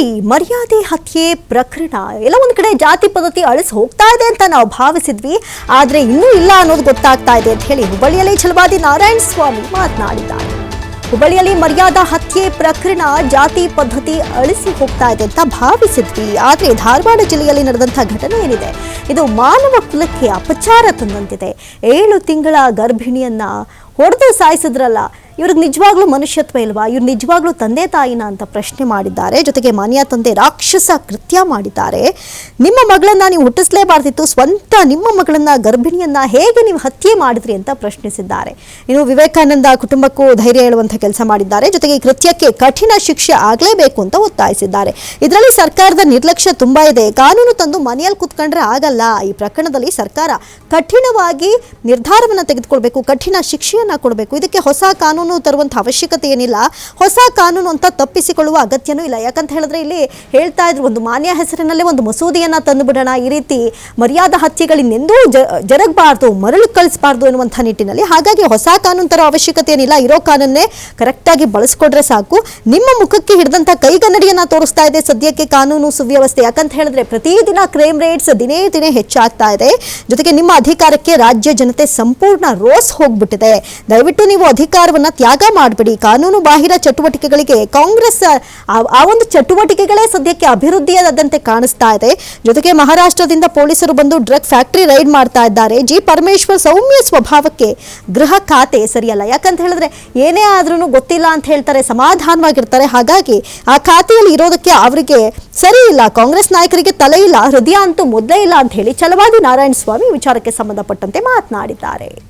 ಹುಬ್ಬಳ್ಳಿ ಮರ್ಯಾದೆ, ಹತ್ಯೆ, ಪ್ರಕರಣ ಎಲ್ಲ ಒಂದ್ ಕಡೆ ಜಾತಿ, ಪದ್ಧತಿ ಅಳಿಸಿ ಹೋಗ್ತಾ ಇದೆ ಅಂತ ನಾವು ಭಾವಿಸಿದ್ವಿ. ಆದ್ರೆ ಇನ್ನೂ ಇಲ್ಲ ಅನ್ನೋದು ಗೊತ್ತಾಗ್ತಾ ಇದೆ ಅಂತ ಹೇಳಿ ಹುಬ್ಬಳ್ಳಿಯಲ್ಲಿ ಛಲವಾದಿ ನಾರಾಯಣ ಸ್ವಾಮಿ ಮಾತನಾಡಿದ್ದಾರೆ. ಹುಬ್ಬಳ್ಳಿಯಲ್ಲಿ ಮರ್ಯಾದಾ, ಹತ್ಯೆ, ಪ್ರಕರಣ, ಜಾತಿ, ಪದ್ಧತಿ ಅಳಿಸಿ ಹೋಗ್ತಾ ಇದೆ ಅಂತ ಭಾವಿಸಿದ್ವಿ. ಆದರೆ ಧಾರವಾಡ ಜಿಲ್ಲೆಯಲ್ಲಿ ನಡೆದಂಥ ಘಟನೆ ಏನಿದೆ? ಇದು ಮಾನವ ಕುಲಕ್ಕೆ ಅಪಚಾರ ತಂದಂತಿದೆ. ಏಳು ತಿಂಗಳ ಗರ್ಭಿಣಿಯನ್ನ ಹೊಡೆದು ಸಾಯಿಸಿದ್ರಲ್ಲ ಇವ್ರಿಗೆ ನಿಜವಾಗ್ಲೂ ಮನುಷ್ಯತ್ವ ಇಲ್ವಾ? ಇವ್ರು ನಿಜವಾಗ್ಲೂ ತಂದೆ ತಾಯಿನ ಅಂತ ಪ್ರಶ್ನೆ ಮಾಡಿದ್ದಾರೆ. ಜೊತೆಗೆ ಮಾನ್ಯ ತಂದೆ ರಾಕ್ಷಸ ಕೃತ್ಯ ಮಾಡಿದ್ದಾರೆ. ನಿಮ್ಮ ಮಗಳನ್ನ ನೀವು ಹುಟ್ಟಿಸ್ಲೇಬಾರ್ದಿತ್ತು. ಸ್ವಂತ ನಿಮ್ಮ ಮಗಳನ್ನ, ಗರ್ಭಿಣಿಯನ್ನ ಹೇಗೆ ನೀವು ಹತ್ಯೆ ಮಾಡಿದ್ರಿ ಅಂತ ಪ್ರಶ್ನಿಸಿದ್ದಾರೆ. ಇನ್ನು ವಿವೇಕಾನಂದ ಕುಟುಂಬಕ್ಕೂ ಧೈರ್ಯ ಹೇಳುವಂತ ಕೆಲಸ ಮಾಡಿದ್ದಾರೆ. ಜೊತೆಗೆ ಈ ಕೃತ್ಯಕ್ಕೆ ಕಠಿಣ ಶಿಕ್ಷೆ ಆಗಲೇಬೇಕು ಅಂತ ಒತ್ತಾಯಿಸಿದ್ದಾರೆ. ಇದರಲ್ಲಿ ಸರ್ಕಾರದ ನಿರ್ಲಕ್ಷ್ಯ ತುಂಬಾ ಇದೆ. ಕಾನೂನು ತಂದು ಮನೆಯಲ್ಲಿ ಕುತ್ಕೊಂಡ್ರೆ ಆಗಲ್ಲ. ಈ ಪ್ರಕರಣದಲ್ಲಿ ಸರ್ಕಾರ ಕಠಿಣವಾಗಿ ನಿರ್ಧಾರವನ್ನು ತೆಗೆದುಕೊಳ್ಬೇಕು, ಕಠಿಣ ಶಿಕ್ಷೆಯನ್ನ ಕೊಡಬೇಕು. ಇದಕ್ಕೆ ಹೊಸ ಕಾನೂನು ತರುವಂಥ ಅವಶ್ಯಕತೆ ಏನಿಲ್ಲ ಹೊಸ ಕಾನೂನು ಅಂತ ತಪ್ಪಿಸಿಕೊಳ್ಳುವ ಅಗತ್ಯನೂ ಇಲ್ಲ. ಯಾಕಂತ ಹೇಳಿದ್ರೆ ಇಲ್ಲಿ ಹೇಳ್ತಾ ಇದ್ರು ಒಂದು ಮಾನ್ಯ ಹೆಸರಿನಲ್ಲೇ ಒಂದು ಮಸೂದೆಯನ್ನ ತಂದು ಬಿಡೋಣ ಈ ರೀತಿ ಮರ್ಯಾದಾ ಹತ್ಯೆಗಳಿಂದೆಂದೂ ಜರಗಬಾರದು, ಮರಳು ಕಳಿಸಬಾರ್ದು ಎನ್ನುವಂಥ ನಿಟ್ಟಿನಲ್ಲಿ. ಹಾಗಾಗಿ ಹೊಸ ಕಾನೂನು ತರೋ ಅವಶ್ಯಕತೆ ಏನಿಲ್ಲ ಇರೋ ಕಾನೂನ್ನೇ ಕರೆಕ್ಟಾಗಿ ಬಳಸ್ಕೊಡ್ರೆ ಸಾಕು. ನಿಮ್ಮ ಮುಖಕ್ಕೆ ಹಿಡಿದಂತ ಕೈಗನ್ನಡಿಯನ್ನ ತೋರಿಸ್ತಾ ಇದೆ ಸದ್ಯಕ್ಕೆ ಕಾನೂನು ಸುವ್ಯವಸ್ಥೆ. ಯಾಕಂತ ಹೇಳಿದ್ರೆ ಪ್ರತಿದಿನ ಕ್ರೈಮ್ ರೇಟ್ಸ್ ದಿನೇ ದಿನೇ ಹೆಚ್ಚಾಗ್ತಾ ಇದೆ. ಜೊತೆಗೆ ನಿಮ್ಮ ಅಧಿಕಾರಕ್ಕೆ ರಾಜ್ಯ ಜನತೆ ಸಂಪೂರ್ಣ ರೋಸ್ ಹೋಗ್ಬಿಟ್ಟಿದೆ. ದಯವಿಟ್ಟು ನೀವು ಅಧಿಕಾರವನ್ನ ತ್ಯಾಗ ಮಾಡಬೇಡಿ. ಕಾನೂನು ಬಾಹಿರ ಚಟುವಟಿಕೆಗಳಿಗೆ ಕಾಂಗ್ರೆಸ್, ಆ- ಒಂದು ಚಟುವಟಿಕೆಗಳೇ ಸದ್ಯಕ್ಕೆ ಅಭಿವೃದ್ಧಿಯಾದಂತೆ ಕಾಣಿಸ್ತಾ ಇದೆ. ಜೊತೆಗೆ ಮಹಾರಾಷ್ಟ್ರದಿಂದ ಪೊಲೀಸರು ಬಂದು ಡ್ರಗ್ ಫ್ಯಾಕ್ಟರಿ ರೈಡ್ ಮಾಡ್ತಾ ಇದ್ದಾರೆ. ಜಿ ಪರಮೇಶ್ವರ್ ಸೌಮ್ಯ ಸ್ವಭಾವಕ್ಕೆ ಗೃಹ ಖಾತೆ ಸರಿಯಲ್ಲ. ಯಾಕಂತ ಹೇಳಿದ್ರೆ ಏನೇ ಆದ್ರೂ ಗೊತ್ತಿಲ್ಲ ಅಂತ ಹೇಳ್ತಾರೆ, ಸಮಾಧಾನವಾಗಿರ್ತಾರೆ. ಹಾಗಾಗಿ ಆ ಖಾತೆಯಲ್ಲಿ ಇರೋದಕ್ಕೆ ಅವರಿಗೆ ಸರಿ ಇಲ್ಲ. ಕಾಂಗ್ರೆಸ್ ನಾಯಕರಿಗೆ ತಲೆ ಇಲ್ಲ, ಹೃದಯ ಅಂತೂ ಮೊದಲೇ ಇಲ್ಲ ಅಂತ ಹೇಳಿ ಚಲವಾದಿ ನಾರಾಯಣ ಸ್ವಾಮಿ ವಿಚಾರಕ್ಕೆ ಸಂಬಂಧಪಟ್ಟಂತೆ ಮಾತನಾಡಿದ್ದಾರೆ.